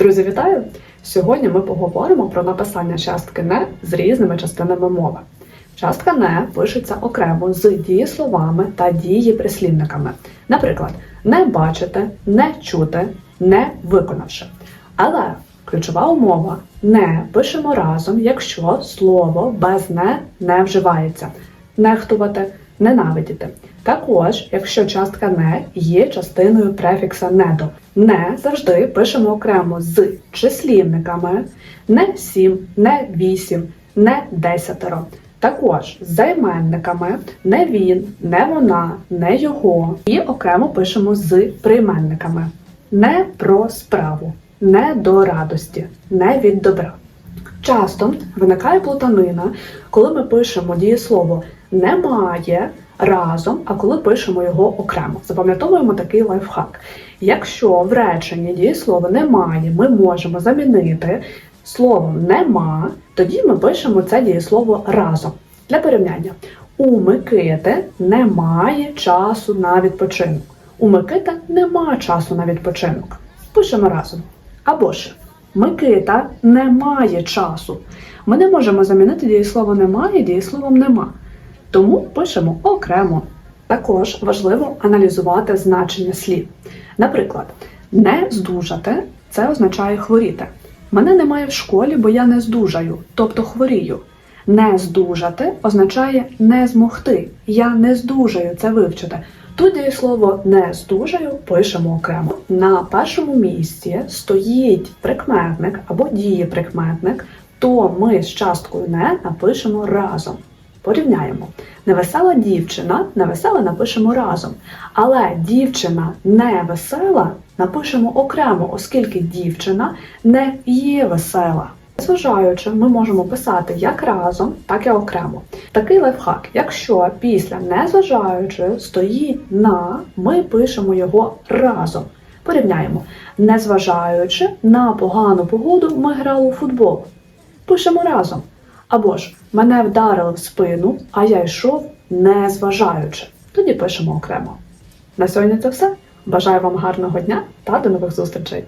Друзі, вітаю! Сьогодні ми поговоримо про написання частки не з різними частинами мови. Частка не пишеться окремо з дієсловами та дієприслівниками. Наприклад, не бачити, не чути, не виконавши. Але ключова умова не пишемо разом, якщо слово без не не вживається. Нехтувати, ненавидіти. Також, якщо частка не є частиною префікса недо. Не завжди пишемо окремо з числівниками не сім, не вісім, не десятеро. Також з займенниками не він, не вона, не його. І окремо пишемо з прийменниками. Не про справу, не до радості, не від добра. Часто виникає плутанина, коли ми пишемо дієслово немає разом, а коли пишемо його окремо. Запам'ятовуємо такий лайфхак. Якщо в реченні дієслова немає, ми можемо замінити словом нема, тоді ми пишемо це дієслово разом. Для порівняння. У Микити немає часу на відпочинок. У Микита нема часу на відпочинок. Пишемо разом. Або ж Микита не має часу. Ми не можемо замінити дієслово немає дієсловом нема. Тому пишемо окремо. Також важливо аналізувати значення слів. Наприклад, не здужати це означає хворіти. Мене немає в школі, бо я не здужаю, тобто хворію. Не здужати означає не змогти. Я не здужаю це вивчити. Тут дієслово не здужаю пишемо окремо. На першому місці стоїть прикметник або дієприкметник, то ми з часткою не напишемо разом. Порівняємо. Невесела дівчина, невесела напишемо разом. Але дівчина не весела напишемо окремо, оскільки дівчина не є весела. Зважаючи, ми можемо писати як разом, так і окремо. Такий лайфхак, якщо після незважаючи стоїть на, ми пишемо його разом. Порівняємо. Незважаючи на погану погоду, ми грали у футбол. Пишемо разом. Або ж мене вдарили в спину, а я йшов незважаючи. Тоді пишемо окремо. На сьогодні це все. Бажаю вам гарного дня та до нових зустрічей!